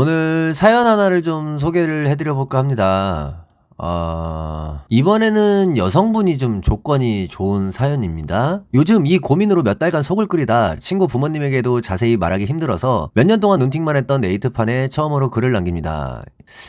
오늘 사연 하나를 좀 소개를 해드려 볼까 합니다. 아, 이번에는 여성분이 좀 조건이 좋은 사연입니다. 요즘 이 고민으로 몇 달간 속을 끓이다 친구 부모님에게도 자세히 말하기 힘들어서 몇 년 동안 눈팅만 했던 네이트판에 처음으로 글을 남깁니다.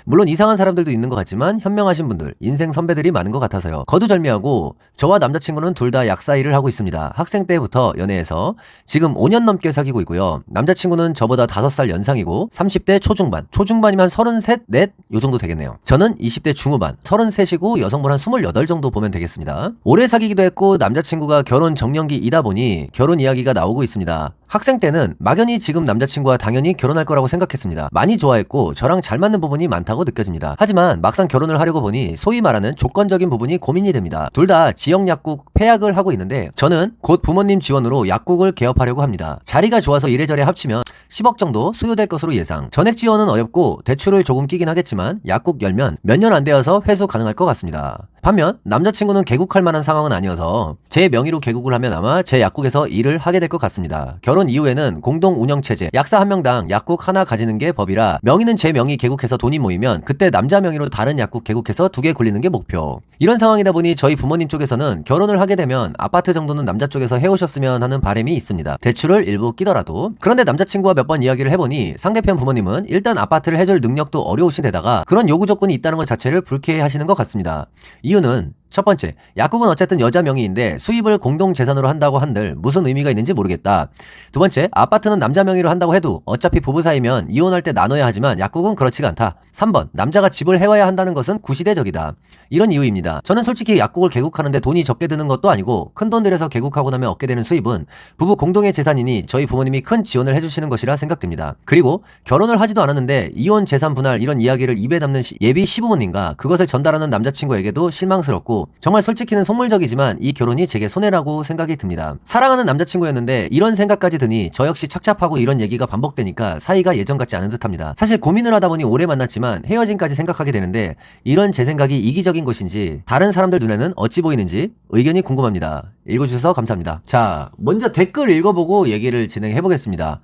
물론 이상한 사람들도 있는 것 같지만 현명하신 분들, 인생 선배들이 많은 것 같아서요. 거두절미하고 저와 남자친구는 둘 다 약사 일을 하고 있습니다. 학생 때부터 연애해서 지금 5년 넘게 사귀고 있고요. 남자친구는 저보다 5살 연상이고 30대 초중반, 초중반이면 33, 4, 요 정도 되겠네요. 저는 20대 중후반, 33이고 여성분 한 28 정도 보면 되겠습니다. 오래 사귀기도 했고 남자친구가 결혼 정년기이다 보니 결혼 이야기가 나오고 있습니다. 학생 때는 막연히 지금 남자친구와 당연히 결혼할 거라고 생각했습니다. 많이 좋아했고 저랑 잘 맞는 부분이 많다고 느껴집니다. 하지만 막상 결혼을 하려고 보니 소위 말하는 조건적인 부분이 고민이 됩니다. 둘 다 지역 약국 폐약을 하고 있는데 저는 곧 부모님 지원으로 약국을 개업하려고 합니다. 자리가 좋아서 이래저래 합치면 10억 정도 수요될 것으로 예상. 전액 지원은 어렵고 대출을 조금 끼긴 하겠지만 약국 열면 몇 년 안 되어서 회수 가능할 것 같습니다. 반면 남자친구는 개국할 만한 상황은 아니어서 제 명의로 개국을 하면 아마 제 약국에서 일을 하게 될 것 같습니다. 결혼 이후에는 공동 운영 체제, 약사 한 명당 약국 하나 가지는 게 법이라 명의는 제 명의 개국해서 돈이 모이면 그때 남자 명의로 다른 약국 개국해서 두 개 굴리는 게 목표. 이런 상황이다 보니 저희 부모님 쪽에서는 결혼을 하게 되면 아파트 정도는 남자 쪽에서 해오셨으면 하는 바람이 있습니다. 대출을 일부 끼더라도. 그런데 남자친구와 몇 번 이야기를 해보니 상대편 부모님은 일단 아파트를 해줄 능력도 어려우신 데다가 그런 요구 조건이 있다는 것 자체를 불쾌해 하시는 것 같습니다. 이유는 첫 번째, 약국은 어쨌든 여자 명의인데 수입을 공동 재산으로 한다고 한들 무슨 의미가 있는지 모르겠다. 두 번째, 아파트는 남자 명의로 한다고 해도 어차피 부부 사이면 이혼할 때 나눠야 하지만 약국은 그렇지가 않다. 3번, 남자가 집을 해와야 한다는 것은 구시대적이다. 이런 이유입니다. 저는 솔직히 약국을 개국하는데 돈이 적게 드는 것도 아니고 큰 돈 들여서 개국하고 나면 얻게 되는 수입은 부부 공동의 재산이니 저희 부모님이 큰 지원을 해주시는 것이라 생각됩니다. 그리고 결혼을 하지도 않았는데 이혼 재산 분할 이런 이야기를 입에 담는 시- 예비 시부모님과 그것을 전달하는 남자친구에게도 실망스럽고 정말 솔직히는 속물적이지만 이 결혼이 제게 손해라고 생각이 듭니다. 사랑하는 남자친구였는데 이런 생각까지 드니 저 역시 착잡하고 이런 얘기가 반복되니까 사이가 예전 같지 않은 듯합니다. 사실 고민을 하다 보니 오래 만났지만 헤어짐까지 생각하게 되는데 이런 제 생각이 이기적인 것인지 다른 사람들 눈에는 어찌 보이는지 의견이 궁금합니다. 읽어주셔서 감사합니다. 자, 먼저 댓글 읽어보고 얘기를 진행해 보겠습니다.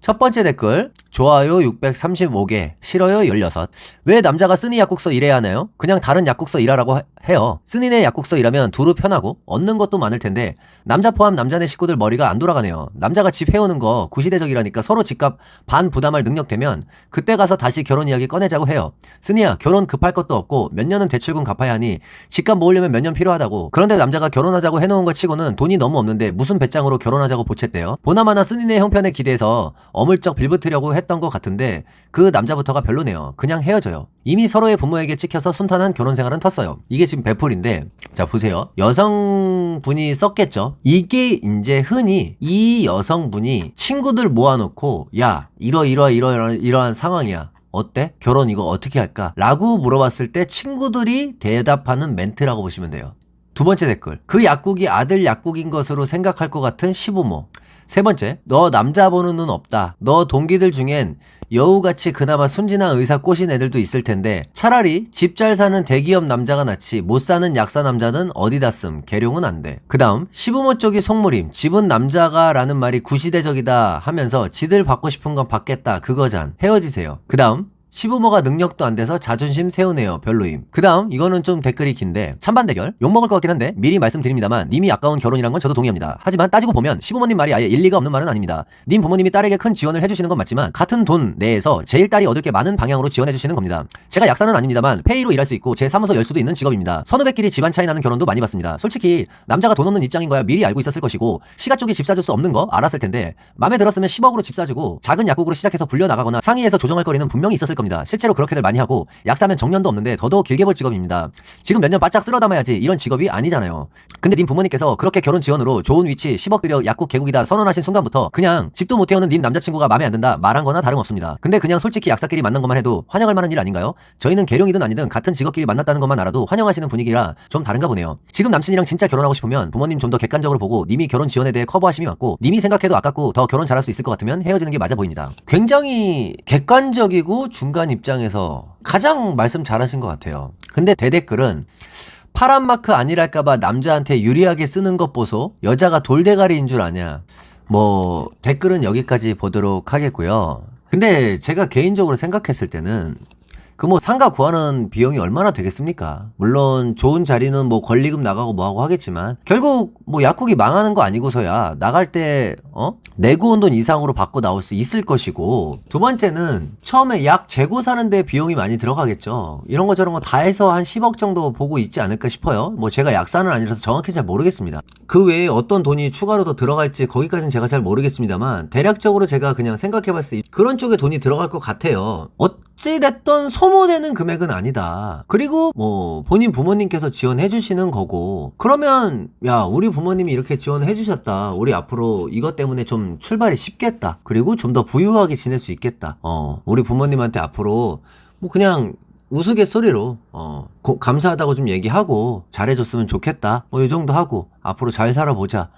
첫 번째 댓글 좋아요 635개 싫어요 16 왜 남자가 쓰니 약국서 일해야 하나요? 그냥 다른 약국서 일하라고 하- 해요. 쓰니네 약국서 일하면 두루 편하고 얻는 것도 많을 텐데 남자 포함 남자네 식구들 머리가 안 돌아가네요. 남자가 집 해오는 거 구시대적이라니까 서로 집값 반 부담할 능력 되면 그때 가서 다시 결혼 이야기 꺼내자고 해요. 쓰니야 결혼 급할 것도 없고 몇 년은 대출금 갚아야 하니 집값 모으려면 몇 년 필요하다고. 그런데 남자가 결혼하자고 해놓은 것 치고는 돈이 너무 없는데 무슨 배짱으로 결혼하자고 보챘대요? 보나마나 쓰니네 형편에 기대서 어물쩍 빌붙으려고 했던 것 같은데 그 남자부터가 별로네요. 그냥 헤어져요. 이미 서로의 부모에게 찍혀서 순탄한 결혼 생활은 텄어요. 이게 지금 배풀인데 자 보세요. 여성분이 썼겠죠. 이게 이제 흔히 이 여성분이 친구들 모아놓고 야 이러 이러 이러 이러 이러한 상황이야. 어때? 결혼 이거 어떻게 할까? 라고 물어봤을 때 친구들이 대답하는 멘트라고 보시면 돼요. 두 번째 댓글. 그 약국이 아들 약국인 것으로 생각할 것 같은 시부모. 세 번째, 너 남자 보는 눈 없다. 너 동기들 중엔 여우같이 그나마 순진한 의사 꼬신 애들도 있을 텐데 차라리 집 잘 사는 대기업 남자가 낫지 못 사는 약사 남자는 어디다 씀 계룡은 안 돼. 그 다음 시부모 쪽이 속물임 집은 남자가 라는 말이 구시대적이다 하면서 지들 받고 싶은 건 받겠다 그거잔 헤어지세요. 그 다음 시부모가 능력도 안 돼서 자존심 세우네요. 별로임. 그 다음, 이거는 좀 댓글이 긴데, 찬반 대결? 욕먹을 것 같긴 한데, 미리 말씀드립니다만, 님이 아까운 결혼이란 건 저도 동의합니다. 하지만 따지고 보면, 시부모님 말이 아예 일리가 없는 말은 아닙니다. 님 부모님이 딸에게 큰 지원을 해주시는 건 맞지만, 같은 돈 내에서 제일 딸이 얻을 게 많은 방향으로 지원해주시는 겁니다. 제가 약사는 아닙니다만, 페이로 일할 수 있고, 제 사무소 열 수도 있는 직업입니다. 선후배끼리 집안 차이 나는 결혼도 많이 봤습니다. 솔직히, 남자가 돈 없는 입장인 거야 미리 알고 있었을 것이고, 시가 쪽이 집 사줄 수 없는 거 알았을 텐데, 마음에 들었으면 10억으로 집 사주고, 작은 약국으로 시작해서 불려나가거나 상의해서 조정할 거리는 분명히 있었을 겁니다. 실제로 그렇게들 많이 하고 약사면 정년도 없는데 더더욱 길게 볼 직업입니다. 지금 몇 년 바짝 쓸어 담아야지 이런 직업이 아니잖아요. 근데 님 부모님께서 그렇게 결혼 지원으로 좋은 위치 10억 들여 약국 개국이다 선언하신 순간부터 그냥 집도 못 태우는 님 남자친구가 마음에 안 든다 말한 거나 다름없습니다. 근데 그냥 솔직히 약사끼리 만난 것만 해도 환영할 만한 일 아닌가요? 저희는 계룡이든 아니든 같은 직업끼리 만났다는 것만 알아도 환영하시는 분위기라 좀 다른가 보네요. 지금 남친이랑 진짜 결혼하고 싶으면 부모님 좀 더 객관적으로 보고 님이 결혼 지원에 대해 커버하심이 맞고 님이 생각해도 아깝고 더 결혼 잘할 수 있을 것 같으면 헤어지는 게 맞아 보입니다. 굉장히 객관적이고 중간 입장에서 가장 말씀 잘하신 것 같아요. 근데 대댓글은 파란 마크 아니랄까봐 남자한테 유리하게 쓰는 것 보소 여자가 돌대가리인 줄 아냐. 뭐 댓글은 여기까지 보도록 하겠고요. 근데 제가 개인적으로 생각했을 때는 그 뭐 상가 구하는 비용이 얼마나 되겠습니까? 물론 좋은 자리는 뭐 권리금 나가고 뭐하고 하겠지만 결국 뭐 약국이 망하는 거 아니고서야 나갈 때 어? 내고 온 돈 이상으로 받고 나올 수 있을 것이고 두 번째는 처음에 약 재고 사는데 비용이 많이 들어가겠죠. 이런 거 저런 거 다 해서 한 10억 정도 보고 있지 않을까 싶어요. 뭐 제가 약사는 아니라서 정확히 잘 모르겠습니다. 그 외에 어떤 돈이 추가로 더 들어갈지 거기까지는 제가 잘 모르겠습니다만 대략적으로 제가 그냥 생각해봤을 때 그런 쪽에 돈이 들어갈 것 같아요. 어 찌됐던 소모되는 금액은 아니다. 그리고 뭐 본인 부모님께서 지원해 주시는 거고 그러면 야 우리 부모님이 이렇게 지원해 주셨다. 우리 앞으로 이것 때문에 좀 출발이 쉽겠다. 그리고 좀 더 부유하게 지낼 수 있겠다. 어 우리 부모님한테 앞으로 뭐 그냥 우스갯소리로 어 고- 감사하다고 좀 얘기하고 잘해줬으면 좋겠다 뭐 이 정도 하고 앞으로 잘 살아보자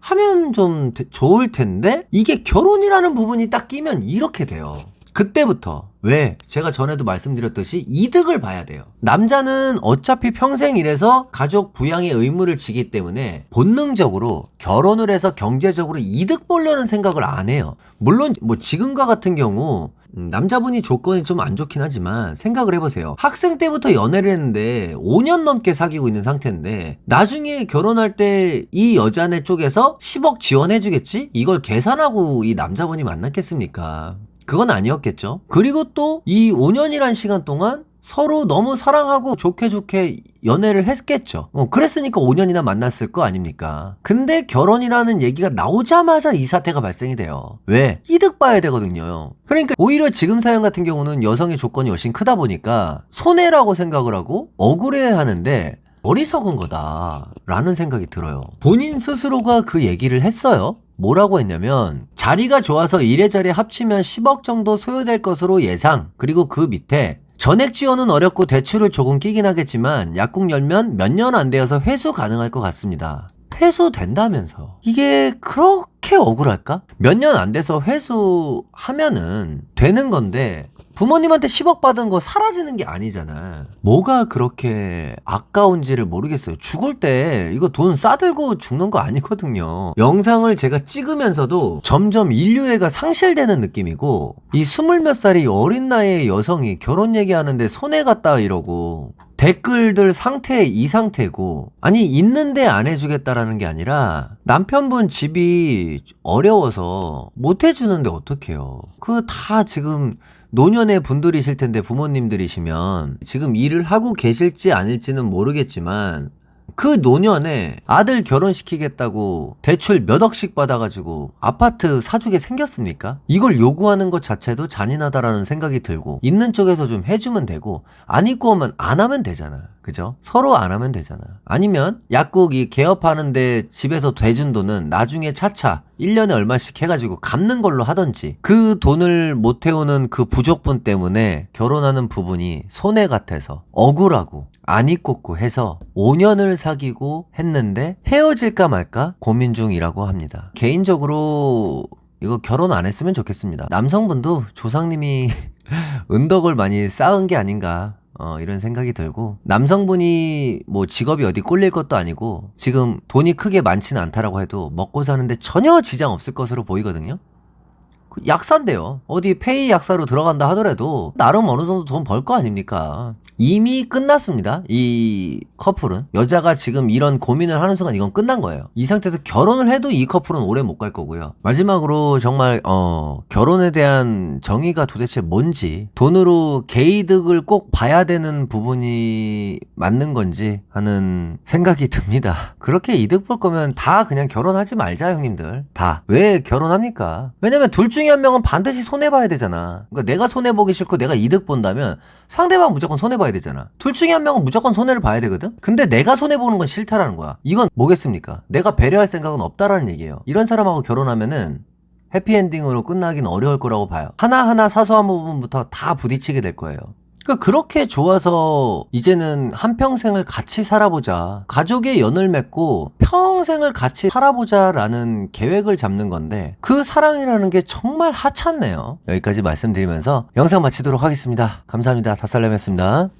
하면 좀 되- 좋을 텐데 이게 결혼이라는 부분이 딱 끼면 이렇게 돼요 그때부터 왜 제가 전에도 말씀드렸듯이 이득을 봐야 돼요 남자는 어차피 평생 일해서 가족 부양의 의무를 지기 때문에 본능적으로 결혼을 해서 경제적으로 이득 보려는 생각을 안 해요 물론 뭐 지금과 같은 경우 음, 남자분이 조건이 좀 안 좋긴 하지만 생각을 해보세요. 학생 때부터 연애를 했는데 5년 넘게 사귀고 있는 상태인데 나중에 결혼할 때 이 여자네 쪽에서 10억 지원해주겠지? 이걸 계산하고 이 남자분이 만났겠습니까? 그건 아니었겠죠. 그리고 또 이 5년이란 시간 동안 서로 너무 사랑하고 좋게 좋게 연애를 했겠죠. 어, 그랬으니까 5년이나 만났을 거 아닙니까? 근데 결혼이라는 얘기가 나오자마자 이 사태가 발생이 돼요. 왜? 이득 봐야 되거든요. 그러니까 오히려 지금 사연 같은 경우는 여성의 조건이 훨씬 크다 보니까 손해라고 생각을 하고 억울해 하는데 어리석은 거다라는 생각이 들어요. 본인 스스로가 그 얘기를 했어요. 뭐라고 했냐면 자리가 좋아서 이래저래 합치면 10억 정도 소요될 것으로 예상 그리고 그 밑에 전액 지원은 어렵고 대출을 조금 끼긴 하겠지만 약국 열면 몇 년 안 되어서 회수 가능할 것 같습니다. 회수 된다면서 이게 그렇게 억울할까? 몇 년 안 돼서 회수하면은 되는 건데 부모님한테 10억 받은 거 사라지는 게 아니잖아. 뭐가 그렇게 아까운지를 모르겠어요. 죽을 때 이거 돈 싸들고 죽는 거 아니거든요. 영상을 제가 찍으면서도 점점 인류애가 상실되는 느낌이고 이 스물 몇 살이 어린 나이의 여성이 결혼 얘기하는데 손해 갔다 이러고 댓글들 상태 이 상태고 아니 있는데 안 해주겠다라는 게 아니라 남편분 집이 어려워서 못 해주는데 어떡해요? 그 다 지금 노년의 분들이실 텐데 부모님들이시면 지금 일을 하고 계실지 아닐지는 모르겠지만 그 노년에 아들 결혼시키겠다고 대출 몇 억씩 받아가지고 아파트 사주게 생겼습니까? 이걸 요구하는 것 자체도 잔인하다라는 생각이 들고 있는 쪽에서 좀 해주면 되고 안 입고 오면 안 하면 되잖아. 그죠? 서로 안 하면 되잖아. 아니면 약국 이 개업하는데 집에서 대준 돈은 나중에 차차 1년에 얼마씩 해가지고 갚는 걸로 하던지 그 돈을 못 태우는 그 부족분 때문에 결혼하는 부분이 손해 같아서 억울하고 안 입고 해서 5년을 사귀고 했는데 헤어질까 말까 고민 중이라고 합니다. 개인적으로 이거 결혼 안 했으면 좋겠습니다. 남성분도 조상님이 은덕을 많이 쌓은 게 아닌가 어, 이런 생각이 들고 남성분이 뭐 직업이 어디 꼴릴 것도 아니고 지금 돈이 크게 많지는 않다라고 해도 먹고 사는데 전혀 지장 없을 것으로 보이거든요. 그 약사인데요. 어디 페이 약사로 들어간다 하더라도 나름 어느 정도 돈 벌 거 아닙니까? 이미 끝났습니다. 이 커플은 여자가 지금 이런 고민을 하는 순간 이건 끝난 거예요. 이 상태에서 결혼을 해도 이 커플은 오래 못 갈 거고요. 마지막으로 정말 어 결혼에 대한 정의가 도대체 뭔지 돈으로 개이득을 꼭 봐야 되는 부분이 맞는 건지 하는 생각이 듭니다. 그렇게 이득 볼 거면 다 그냥 결혼하지 말자 형님들. 다. 왜 결혼합니까? 왜냐면 둘 중에 한 명은 반드시 손해 봐야 되잖아. 그러니까 내가 손해 보기 싫고 내가 이득 본다면 상대방 무조건 손해 봐야 되잖아. 둘 중에 한 명은 무조건 손해를 봐야 되거든. 근데 내가 손해 보는 건 싫다라는 거야. 이건 뭐겠습니까? 내가 배려할 생각은 없다라는 얘기예요. 이런 사람하고 결혼하면은 해피엔딩으로 끝나긴 어려울 거라고 봐요. 하나하나 사소한 부분부터 다 부딪히게 될 거예요. 그러니까 그렇게 좋아서 이제는 한평생을 같이 살아보자. 가족의 연을 맺고 평생을 같이 살아보자라는 계획을 잡는 건데 그 사랑이라는 게 정말 하찮네요. 여기까지 말씀드리면서 영상 마치도록 하겠습니다. 감사합니다. 다살렘이었습니다.